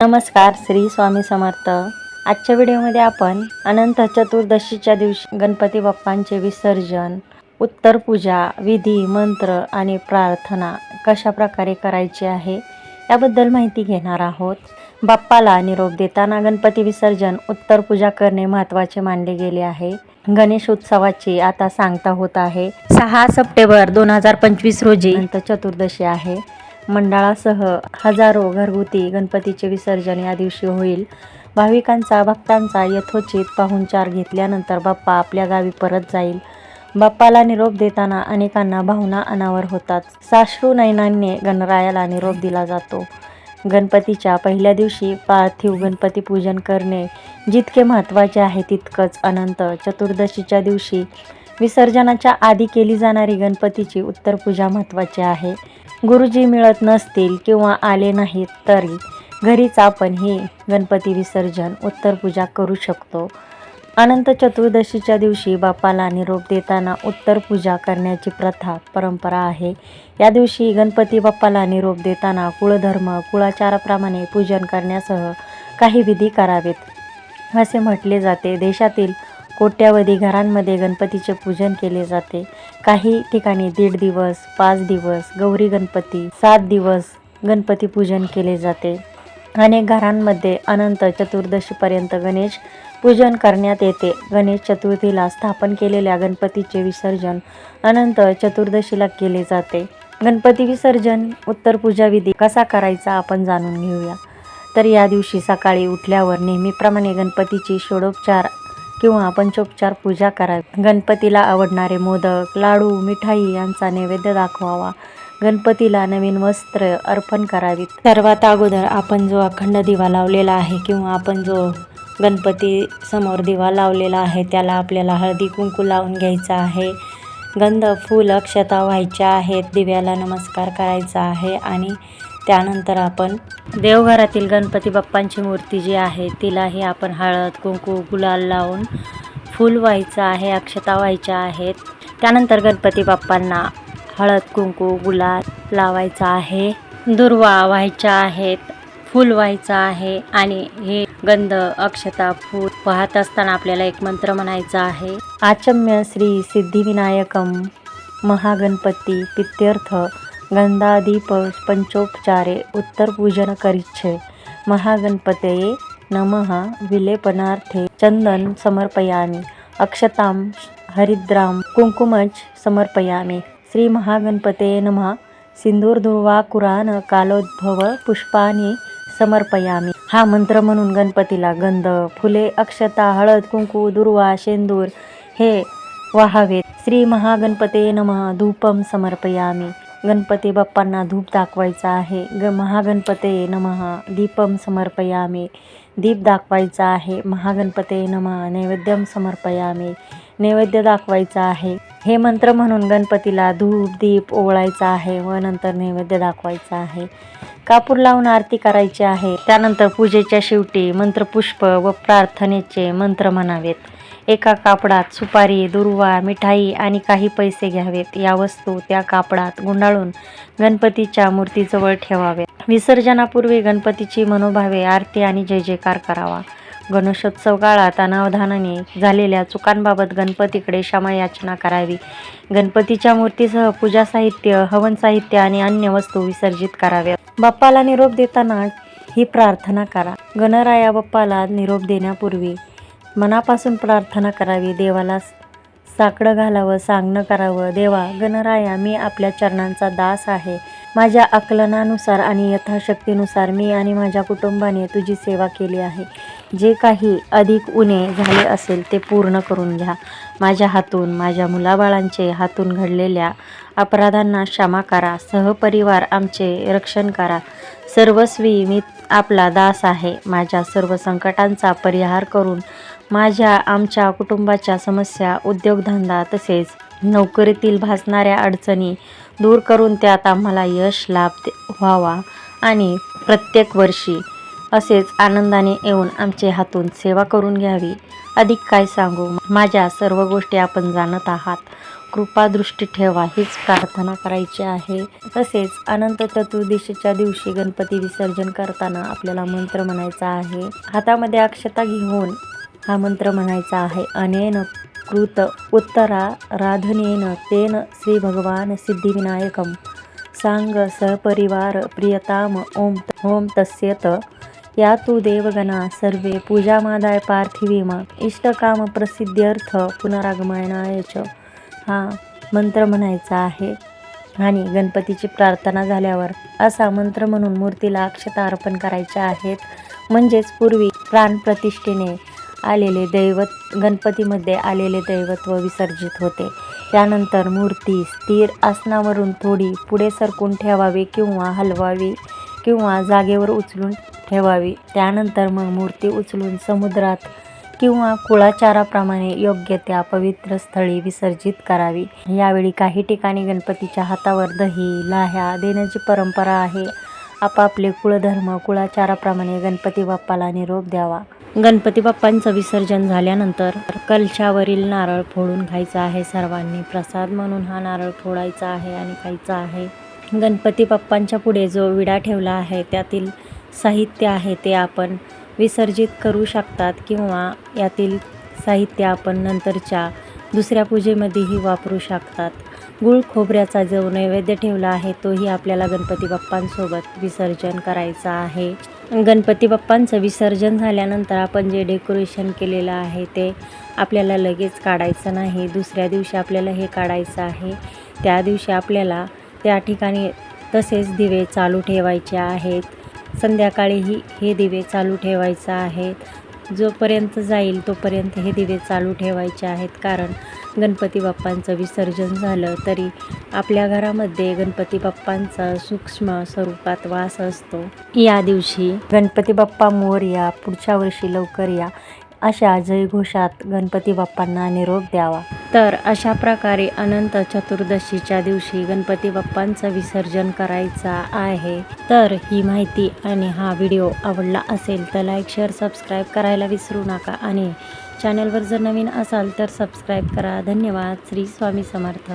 नमस्कार श्री स्वामी समर्थ. आजच्या व्हिडिओमध्ये आपण अनंत चतुर्दशीच्या दिवशी गणपती बाप्पांचे विसर्जन उत्तर पूजा विधी मंत्र आणि प्रार्थना कशा प्रकारे करायची आहे याबद्दल माहिती घेणार आहोत. बाप्पाला निरोप देताना गणपती विसर्जन उत्तर पूजा करणे महत्त्वाचे मानले गेले आहे. गणेश उत्सवाची आता सांगता होत आहे. सहा सप्टेंबर दोन हजार पंचवीस रोजी अनंत चतुर्दशी आहे. मंडळासह हजारो घरगुती गणपतीचे विसर्जन या दिवशी होईल. भाविकांचा भक्तांचा यथोचित पाहुणचार घेतल्यानंतर बाप्पा आपल्या गावी परत जाईल. बाप्पाला निरोप देताना अनेकांना भावना अनावर होतात. साश्रू नयनांनी गणरायाला निरोप दिला जातो. गणपतीच्या पहिल्या दिवशी पार्थिव गणपती पूजन करणे जितके महत्त्वाचे आहे तितकंच अनंत. चतुर्दशीच्या दिवशी विसर्जनाच्या आधी केली जाणारी गणपतीची उत्तर पूजा महत्त्वाची आहे. गुरुजी मिळत नसतील किंवा आले नाहीत तरी घरीच आपण हे गणपती विसर्जन उत्तर पूजा करू शकतो. अनंत चतुर्दशीच्या दिवशी बाप्पाला निरोप देताना उत्तर पूजा करण्याची प्रथा परंपरा आहे. या दिवशी गणपती बाप्पाला निरोप देताना कुळधर्म कुळाचाराप्रमाणे पूजन करण्यासह काही विधी करावेत. असे म्हटले जाते. देशातील कोट्यावधी घरांमध्ये गणपतीचे पूजन केले जाते. काही ठिकाणी दीड दिवस पाच दिवस गौरी गणपती सात दिवस गणपती पूजन केले जाते. अनेक घरांमध्ये अनंत चतुर्दशीपर्यंत गणेश पूजन करण्यात येते. गणेश चतुर्थीला स्थापन केलेल्या गणपतीचे विसर्जन अनंत चतुर्दशीला केले जाते. गणपती विसर्जन उत्तर पूजा विधी कसा करायचा आपण जाणून घेऊया. तर या दिवशी सकाळी उठल्यावर नेहमीप्रमाणे गणपतीची षोडोपचार किंवा पंचोपचार पूजा करावी. गणपतीला आवडणारे मोदक लाडू मिठाई यांचा नैवेद्य दाखवावा. गणपतीला नवीन वस्त्र अर्पण करावीत. सर्वात अगोदर आपण जो अखंड दिवा लावलेला आहे किंवा आपण जो गणपती समोर दिवा लावलेला आहे त्याला आपल्याला हळदी कुंकू लावून घ्यायचा आहे. गंध फूल अक्षता व्हायच्या आहेत. दिव्याला नमस्कार करायचा आहे आणि त्यानंतर आपण देवघरातील गणपती बाप्पांची मूर्ती जी आहे तिलाही आपण हळद कुंकू गुलाल लावून फूल व्हायचं आहे अक्षता व्हायच्या आहेत. त्यानंतर गणपती बाप्पांना हळद कुंकू गुलाल लावायचा आहे. दुर्वा व्हायच्या आहेत फूल व्हायचं आहे आणि हे गंध अक्षता फूल वाहत असताना आपल्याला एक मंत्र म्हणायचा आहे. आचम्य श्री सिद्धिविनायकम महागणपती पित्यर्थ. गंधादीप पंचोपचारे उत्तरपूजन करिच्छे. महागणपतये नमः. विलेपनार्थे चंदन समर्पयामि. अक्षतां हरिद्रां कुंकुमच समर्पयामि. श्री महागणपते नमः. सिंदूरधुर्वाकुरान कालोद्भव पुष्पाने समर्पयामी. हा मंत्र म्हणून गणपतीला गंध फुले अक्षता हळद कुंकू दुर्वा शेंदूर हे वाहावेत. श्री महागणपते नमः. धूपम समर्पयामी. गणपती बाप्पांना धूप दाखवायचा आहे. ग महागणपते नमः. दीपम समर्पयामी. दीप दाखवायचा आहे. महागणपते नमः. नैवेद्यम समर्पयामी. नैवेद्य दाखवायचा आहे. हे मंत्र म्हणून गणपतीला धूप दीप ओवळायचा आहे व नंतर नैवेद्य दाखवायचा आहे. कापूर लावून आरती करायची आहे. त्यानंतर पूजेच्या शेवटी मंत्रपुष्प व प्रार्थनेचे मंत्र म्हणावेत. एका कापडात सुपारी दुर्वा मिठाई आणि काही पैसे घ्यावेत. या वस्तू त्या कापडात गुंडाळून गणपतीच्या मूर्तीजवळ ठेवाव्यात. विसर्जनापूर्वी गणपतीची मनोभावे आरती आणि जय जयकार करावा. गणेशोत्सव काळात अनावधानाने झालेल्या चुकांबाबत गणपतीकडे क्षमा याचना करावी. गणपतीच्या मूर्तीसह पूजा साहित्य हवन साहित्य आणि अन्य वस्तू विसर्जित कराव्यात. बाप्पाला निरोप देताना ही प्रार्थना करा. गणराया बाप्पाला निरोप देण्यापूर्वी मनापासून प्रार्थना करावी देवाला साकडं घालावं सांगणं करावं. देवा गणराया मी आपल्या चरणांचा दास आहे. माझ्या आकलनानुसार आणि यथाशक्तीनुसार मी आणि माझ्या कुटुंबाने तुझी सेवा केली आहे. जे काही अधिक उणे झाले असेल ते पूर्ण करून घ्या. माझ्या हातून माझ्या मुलाबाळांचे हातून घडलेल्या अपराधांना क्षमा करा. सहपरिवार आमचे रक्षण करा. सर्वस्वी मी आपला दास आहे. माझ्या सर्व संकटांचा परिहार करून माझ्या आमच्या कुटुंबाच्या समस्या उद्योगधंदा तसेच नोकरीतील भासणाऱ्या अडचणी दूर करून त्यात आम्हाला यश लाभ व्हावा आणि प्रत्येक वर्षी असेच आनंदाने येऊन आमचे हातून सेवा करून घ्यावी. अधिक काय सांगू? माझ्या सर्व गोष्टी आपण जाणत आहात. कृपादृष्टी ठेवा हीच प्रार्थना करायची आहे. तसेच अनंत चतुर्दशीच्या दिवशी गणपती विसर्जन करताना आपल्याला मंत्र म्हणायचा आहे. हातामध्ये अक्षता घेऊन हा मंत्र म्हणायचा आहे. अनेन कृत उत्तरा राधनेन तेन श्री भगवान सिद्धिविनायकम. सांग सहपरिवार प्रियताम ओम ओम तस्यत. या तू देवगणा सर्वे पूजामादाय पार्थिवीमा. इष्टकाम प्रसिद्ध्यर्थ पुनरागमनाय च. हा मंत्र म्हणायचा आहे. आणि गणपतीची प्रार्थना झाल्यावर असा मंत्र म्हणून मूर्तीला अक्षता अर्पण करायच्या आहेत. म्हणजेच पूर्वी प्राणप्रतिष्ठेने आलेले दैवत गणपतीमध्ये आलेले दैवत्व विसर्जित होते. त्यानंतर मूर्ती स्थिर आसनावरून थोडी पुढे सरकून ठेवावी किंवा हलवावी किंवा जागेवर उचलून ठेवावी. त्यानंतर मग मूर्ती उचलून समुद्रात किंवा कुळाचाराप्रमाणे योग्य त्या पवित्र स्थळी विसर्जित करावी. यावेळी काही ठिकाणी गणपतीच्या हातावर दही लाह्या देण्याची परंपरा आहे. आपापले कुळधर्म कुळाचाराप्रमाणे गणपती बाप्पाला निरोप द्यावा. गणपती बाप्पांचं विसर्जन झाल्यानंतर कलशावरील नारळ फोडून खायचा आहे. सर्वांनी प्रसाद म्हणून हा नारळ फोडायचा आहे आणि खायचा आहे. गणपती बाप्पांच्या पुढे जो विडा ठेवला आहे त्यातील साहित्य आहे ते आपण विसर्जित करू शकतात किंवा यातील साहित्य आपण नंतरच्या दुसऱ्या पूजेमध्येही वापरू शकतात. गुळ खोबऱ्याचा जो नैवेद्य ठेवला आहे तोही आपल्याला गणपती बाप्पांसोबत विसर्जन करायचा आहे. गणपती बाप्पांचं विसर्जन झाल्यानंतर आपण जे डेकोरेशन केलेलं आहे ते आपल्याला लगेच काढायचं नाही. दुसऱ्या दिवशी आपल्याला हे काढायचं आहे. त्या दिवशी आपल्याला त्या ठिकाणी तसेच दिवे चालू ठेवायचे आहेत. संध्याकाळीही हे दिवे चालू ठेवायचं आहे जोपर्यंत जाईल तोपर्यंत हे दिवे चालू ठेवायचे आहेत. कारण गणपती बाप्पांचं विसर्जन झालं तरी आपल्या घरामध्ये गणपती बाप्पांचा सूक्ष्म स्वरूपात वास असतो. या दिवशी गणपती बाप्पा मोर या पुढच्या वर्षी लवकर या अशा जयघोषात गणपती बाप्पांना निरोप द्यावा. तर अशा प्रकारे अनंत चतुर्दशीच्या दिवशी गणपती बाप्पांचं विसर्जन करायचं आहे. तर ही माहिती आणि हा व्हिडिओ आवडला असेल तर लाईक शेअर सबस्क्राईब करायला विसरू नका आणि चॅनलवर जर नवीन असाल तर सबस्क्राईब करा. धन्यवाद. श्री स्वामी समर्थ.